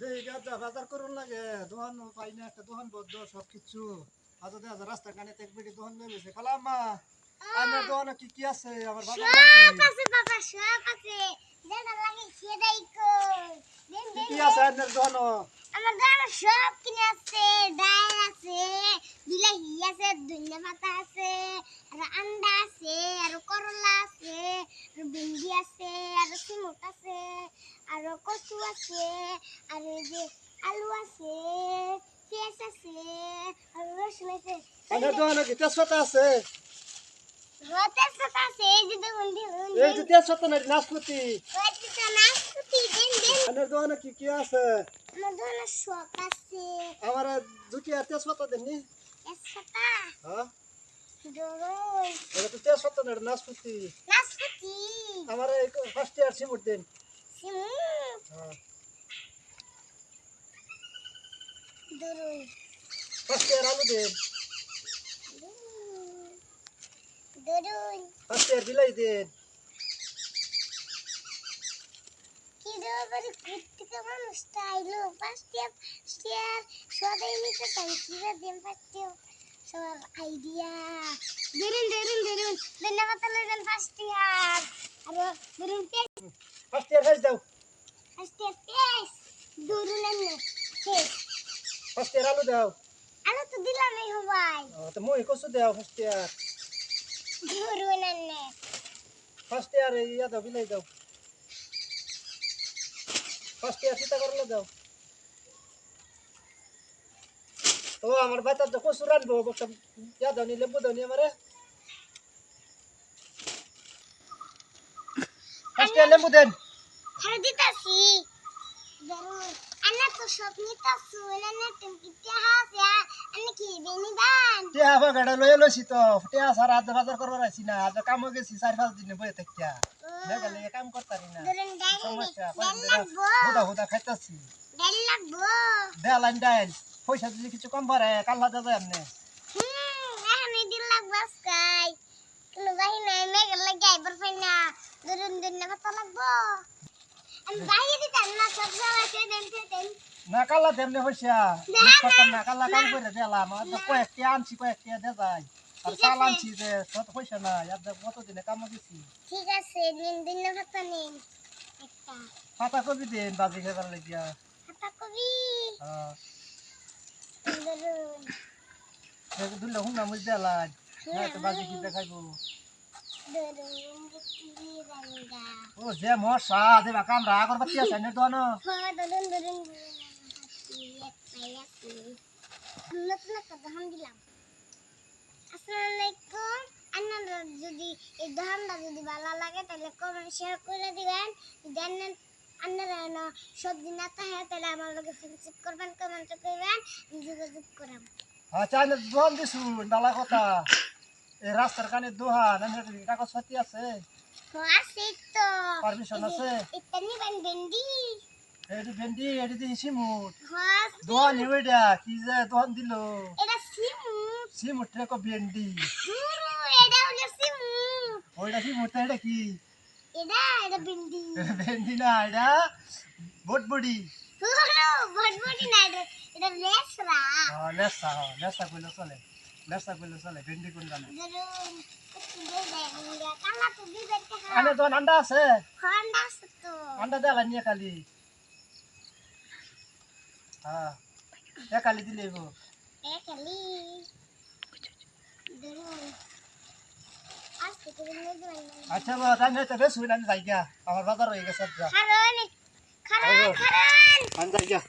বাজার করুন লাগে। দোকান পাই না একটা দোকান বদ্ধ সব কিছু আজ দেখা যায় রাস্তা কানে এক বেটি দোকান খালা আম্মা আমার দোকানে কি কি আছে? আমার সব আছে বাবা সব আছে। যেটা লাগে সেটাই দেন কি দেন কি আছে আপনার দোকান আমার দোকানে সব কিনে আছে ডাল আছে বিলাহি আছে ধনিয়া পাতা আছে আর আন্ডা আছে। আছে আর এই যে আলু আছে পেঁয়াজ আছে আর রসুন আছে। আপনার দোকানে কি তেজপাতা আছে। রতের সাথে আছে। এই যে দেখুন দেখুন এই যে তেজপাতা নাই নাশপাতি। নাশপাতি দেন দেন। আপনার দোকানে কি কি আছে? আমার দোকানে শখ আছে। আমার দুটি তেজপাতা দেননি? এসপাতা হ্যাঁ? দরুন এটা তো তেজপাতা নাই নাশপাতি। নাশপাতি। আমার ফার্স্ট ইয়ার সিমুট দেন। সিমু হ্যাঁ দরুন ফার্স্ট ইয়ার আলু দেন দরুন ফার্স্ট ইয়ার বিলাই দেন কি দেবো বলি কুত্তিকে মানুষ চাইলো ফার্স্ট শেয়ার সবাই নিতে চাই কি দেন ফার্স্ট সবার আইডিয়া দরুন দরুন দরুন ধন্যবাদ দেন ফার্স্ট ইয়ার আর দরুন ফার্স্ট ইয়ার হাইজ দাও। ইয়ার পেস ফার্স্ট ইয়ার আলু দাও। আলু তো দিলাম এই হবাই তো মই কসু দাও ফার্স্ট ইয়ার। দরুন এনে ফার্স্ট ইয়ার ইয়া দাও বিলাই দাও। ফার্স্ট ইয়ার চিন্তা করলে দাও। ও আমার বাচ্চা তো কসু রানবো একটা ইয়া দাও নি লেবু দাও নি আমারে ফার্স্ট ইয়ার লেবু দেন। হারে দিতাছি। আন্না তো সব নিতাছু এনে তুমি কি হাসে আন্না কি বেনি আবার গাড়া লয়ে লইছি তো টিয়া সারা হাতে বাজার করবার আইছি না আজ কামও গেছি চার পাঁচ দিনে বয়ে থাকিয়া। কাম করতারি না। সমস্যা ডাইল কয়েকদিন হুদা হুদা খাইতাছি। ডাইল লাগবো। দেয়ালাইন ডাইল পয়সা দিলে কিছু কম পারে কাল্লা এমনি হুম এই দিন লাগবো আজকাই। কোনো বাহিনী মেঘের লাগে আইবার পাই না। দরুন দরুন কত লাগবো। আমি বাইরে দিতাম না সব সময় দেন দেন না। কাল্লা তেমনি পয়সা মিস করতাম না। কাল্লা কাম করে দিলাম আর কয়েকটি আনছি কয়েকটি দে যায়। আর চাল আনছি যে কত পয়সা না। দেখ কত দিনে কামও গেছি ঠিক আছে দিন দিন ভাতা নিন একটা। পাতা কবি দিন বাজি খেবার লাগিয়া। হাতা কবি। হ্যাঁ। দুলে হুঙ্গা মুজ দেলাই। হ্যাঁ তো বাজি কি দেখাইবো ও যে মশা দেবা কামরা আগরবাতি আছে নে তো না যদি এই ধানটা যদি ভালো লাগে তাহলে কমেন্ট শেয়ার করে দিবেন দেন আপনারা সবজি না থাকে তাহলে আমার লগে ফ্রেন্ডশিপ করবেন কমেন্ট করবেন যোগাযোগ করাম চাইলে দোহান ডালা কথা রাস্তার কানে দোহান আমি কাগজ পাতি আছে। আছে তো। পারমিশন আছে? ভেন্ডি। এটি ভেন্ডি এটি দিছি সিমুট। হ্যাঁ দোহান এওইটা কি যে দোহান দিল? এটা সিমু সিমুট রেকো ভেন্ডি। হুরু এটা হলো ওইটা সিমুট এটা কি? এটা এটা ভেন্ডি। ভেন্ডি না এটা বটবডি। হুরু বটবটি না এটা এটা লেসরা। হ্যাঁ লেসা হ্যাঁ লেসা কইলে চলে। লেসা কইলে চলে ভেন্ডি কোন জানে কালা তো দিবেন কে আনে দোহান আন্ডা আছে তো আন্ডা দেলা নিয়ে খালি হ্যাঁ এ খালি দিলে গো এ দেবেন আচ্ছা বাবা তাই নয় তো বেশ হইলে আমি যাই গিয়া আমার বাজার হয়ে গেছে খারণ খারণ খারণ আমি যাই গিয়া